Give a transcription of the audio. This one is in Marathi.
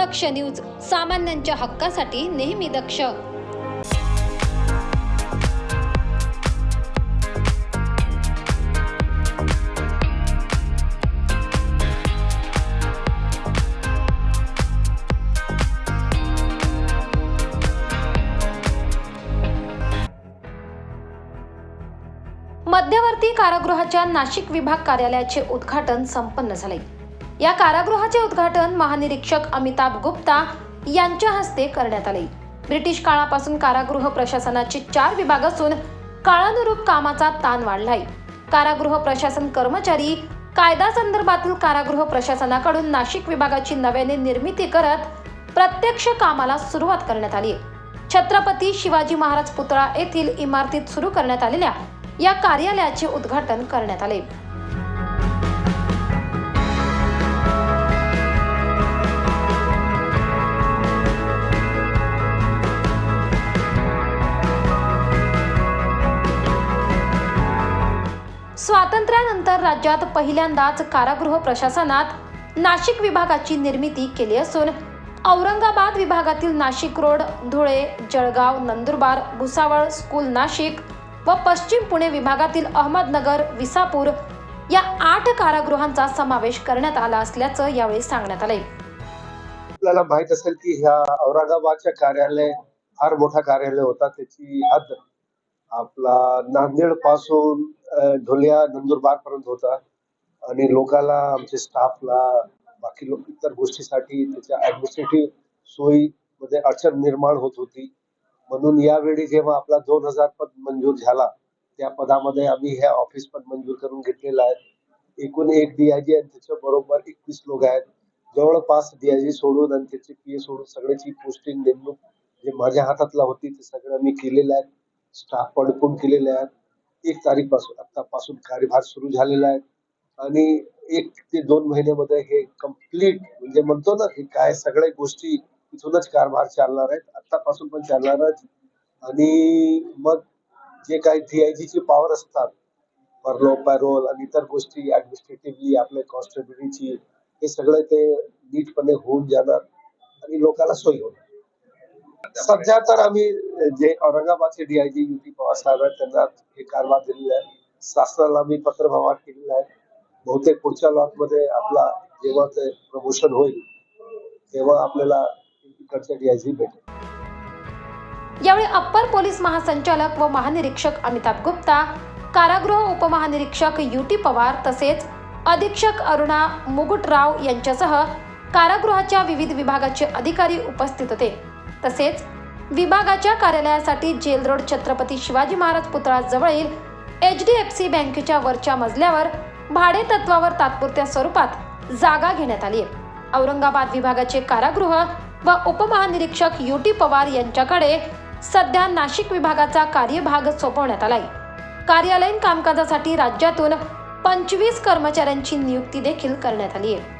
दक्ष न्यूज सामान्यांच्या हक्कासाठी नेहमी दक्ष. मध्यवर्ती कारागृहाच्या नाशिक विभाग कार्यालयाचे उद्घाटन संपन्न झाले. या कारागृहाचे उद्घाटन महानिरीक्षक अमिताभ गुप्ता यांच्या हस्ते करण्यात आले. ब्रिटिश काळापासून कारागृह प्रशासनाचे चार विभाग असून काळानुरूप कामाचा ताण वाढलाय. कारागृह प्रशासन कर्मचारी कायदा संदर्भातील कारागृह प्रशासनाकडून नाशिक विभागाची नव्याने निर्मिती करत प्रत्यक्ष कामाला सुरुवात करण्यात आली छत्रपती शिवाजी महाराज पुतळा येथील इमारतीत सुरू करण्यात आलेल्या या कार्यालयाचे उद्घाटन करण्यात आले. स्वातंत्र्यानंतर राज्यात पहिल्यांदाच कारागृह प्रशासनात नाशिक विभागाची निर्मिती केली असून औरंगाबाद विभागातील नाशिक रोड धुळे जळगाव नंदुरबार भुसावळ स्कूल नाशिक व पश्चिम पुणे विभागातील अहमदनगर विसापूर या आठ कारागृहांचा समावेश करण्यात आला असल्याचं यावेळी सांगण्यात आलंय. आपल्याला माहीत असेल की ह्या औरंगाबादच्या कार्यालय फार मोठा कार्यालय होता. त्याची हद आपला नांदेडपासून ढोलिया नंदुरबार पर्यंत होता. आणि लोकाला आमच्या स्टाफला बाकी लोक इतर गोष्टीसाठी त्याच्या ऍडमिनिस्ट्रेटिव्ह सोयी मध्ये अडचण निर्माण होत होती. म्हणून यावेळी जेव्हा आपला दोन हजार पद मंजूर झाला त्या पदामध्ये आम्ही हे ऑफिस पण मंजूर करून घेतलेलं आहे. एकूण एक डीआयजी आणि त्याच्या बरोबर एकवीस लोक आहेत. जवळपास डीआयजी सोडून आणि त्याचे पी ए सोडून सगळ्याची पोस्टिंग नेमणूक जे माझ्या हातातला होती ते सगळं मी केलेलं आहे. स्टाफ अडकून केलेले आहेत. एक तारीखपासून आतापासून कार्यभार सुरू झालेला आहे. आणि एक ते दोन महिन्यामध्ये हे कंप्लीट म्हणजे म्हणतो ना की काय सगळ्या गोष्टी तिथूनच कारभार चालणार आहेत. आतापासून पण चालणार आहेत. आणि मग जे काही DIG ची पॉवर असतात परलो पॅरोल आणि इतर गोष्टी ऍडमिनिस्ट्रेटिव्हली आपल्या कॉन्स्टेबिलिटीची हे सगळं ते नीटपणे होऊन जाणार आणि लोकांना सोयी होणार. सध्या तर आम्ही जे औरंगाबादचे डीआयजी युटी पवार साहेब आहेत त्यांना हे कारभार दिलेला आहे. शासनाला आम्ही पत्रव्यवहार केलेला आहे. बहुतेक पुढच्या लॉटमध्ये आपला जेव्हा ते प्रमोशन होईल तेव्हा आपल्याला इकडच्या डीआयजी भेटेल. यावेळी अप्पर पोलीस महासंचालक व महानिरीक्षक अमिताभ गुप्ता कारागृह उपमहानिरीक्षक युटी पवार तसेच अधीक्षक अरुणा मुगुटराव यांच्यासह कारागृहाच्या विविध विभागाचे अधिकारी उपस्थित होते. तसेच विभागाच्या कार्यालयासाठी जेल रोड छत्रपती शिवाजी महाराज पुतळा जवळील एच डी एफ सी बँकेच्या वरच्या मजल्यावर भाडे तत्वावर तात्पुरत्या स्वरूपात जागा घेण्यात आली आहे. औरंगाबाद विभागाचे कारागृह व उपमहानिरीक्षक यू टी पवार यांच्याकडे सध्या नाशिक विभागाचा कार्यभाग सोपवण्यात आलाय. कार्यालयीन कामकाजासाठी राज्यातून पंचवीस कर्मचाऱ्यांची नियुक्ती देखील करण्यात आली आहे.